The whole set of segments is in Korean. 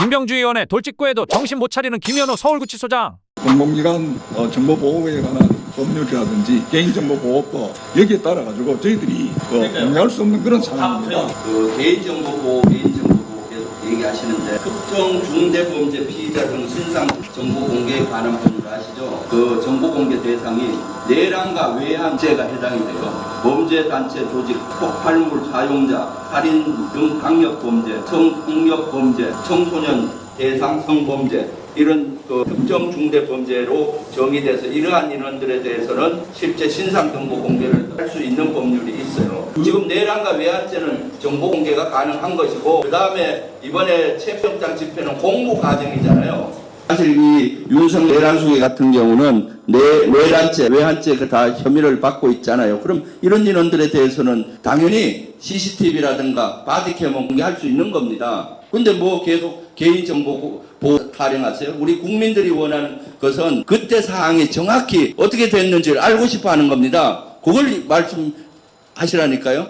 김병주 의원의 돌직구에도 정신 못 차리는 김현우 서울구치소장. 공공기관 어, 정보보호에 관한 법률이라든지 개인정보보호법 여기에 따라 가지고 저희들이 어, 공개할 수 없는 그런 상황입니다. 그 개인정보 보호, 개인정보보호 계속 얘기하시는데 특정 중대범죄 피의자 등 신상 정보 공개에 관한 법률 아시죠? 그 정보 공개 대상이 내란과 외환죄가 해당이 돼요. 범죄 단체 조직, 폭발물 사용자, 살인 등 강력 범죄, 성폭력 범죄, 청소년 대상 성범죄 이런 그 특정 중대 범죄로 정의돼서 이러한 인원들에 대해서는 실제 신상 정보 공개를 할 수 있는 법률이 있어요. 지금 내란과 외환죄는 정보 공개가 가능한 것이고 그 다음에 이번에 체포영장 집회는 공부 과정이잖아요. 사실 이 윤석 내란 수계 같은 경우는 내, 내란죄, 외환죄 그다 혐의를 받고 있잖아요. 그럼 이런 인원들에 대해서는 당연히 CCTV라든가 바디캠은 공개할 수 있는 겁니다. 근데 뭐 계속 개인정보 보호 타령하세요? 우리 국민들이 원하는 것은 그때 사항이 정확히 어떻게 됐는지를 알고 싶어 하는 겁니다. 그걸 말씀하시라니까요.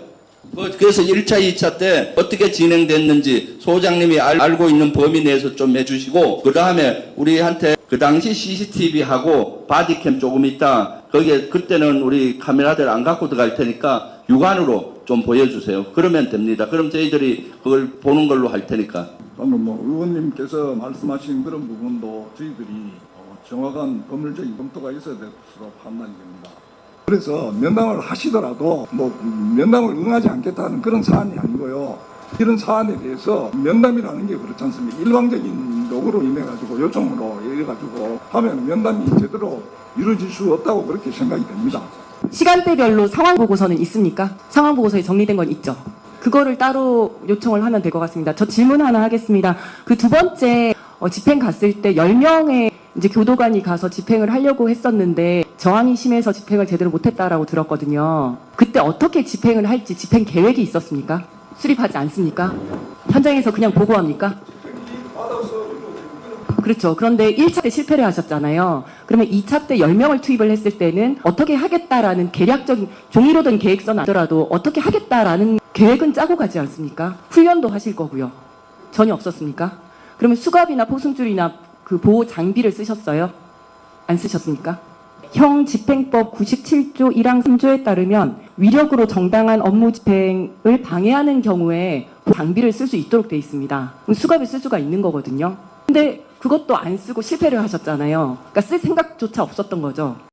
그- 그래서 1차, 2차 때 어떻게 진행됐는지 소장님이 알, 알고 있는 범위 내에서 좀 해주시고 그 다음에 우리한테 그 당시 CCTV하고 바디캠 조금 있다 거기에 그때는 우리 카메라들 안 갖고 들어갈 테니까 육안으로 좀 보여주세요. 그러면 됩니다. 그럼 저희들이 그걸 보는 걸로 할 테니까. 방금 뭐 의원님께서 말씀하신 그런 부분도 저희들이 어, 정확한 법률적인 검토가 있어야 될 것으로 판단이 됩니다. 그래서 면담을 하시더라도 뭐 면담을 응하지 않겠다는 그런 사안이 아니고요. 이런 사안에 대해서 면담이라는 게 그렇지 않습니까? 일방적인 요구로 인해 가지고 요청으로 인해 가지고 하면 면담이 제대로 이루어질 수 없다고 그렇게 생각이 됩니다. 시간대별로 상황 보고서는 있습니까? 상황 보고서에 정리된 건 있죠. 그거를 따로 요청을 하면 될 것 같습니다. 저 질문 하나 하겠습니다. 그 두 번째 어, 집행 갔을 때 10명의 이제 교도관이 가서 집행을 하려고 했었는데 저항이 심해서 집행을 제대로 못했다라고 들었거든요. 그때 어떻게 집행을 할지 집행 계획이 있었습니까? 수립하지 않습니까? 현장에서 그냥 보고합니까? 그렇죠. 그런데 1차 때 실패를 하셨잖아요. 그러면 2차 때 10명을 투입을 했을 때는 어떻게 하겠다라는 계략적인 종이로 된 계획서는 아니더라도 어떻게 하겠다라는 계획은 짜고 가지 않습니까? 훈련도 하실 거고요. 전혀 없었습니까? 그러면 수갑이나 포승줄이나 그 보호 장비를 쓰셨어요? 안 쓰셨습니까? 형 집행법 97조 1항 3조에 따르면 위력으로 정당한 업무 집행을 방해하는 경우에 장비를 쓸 수 있도록 돼 있습니다. 수갑을 쓸 수가 있는 거거든요. 근데 그것도 안 쓰고 실패를 하셨잖아요. 그러니까 쓸 생각조차 없었던 거죠.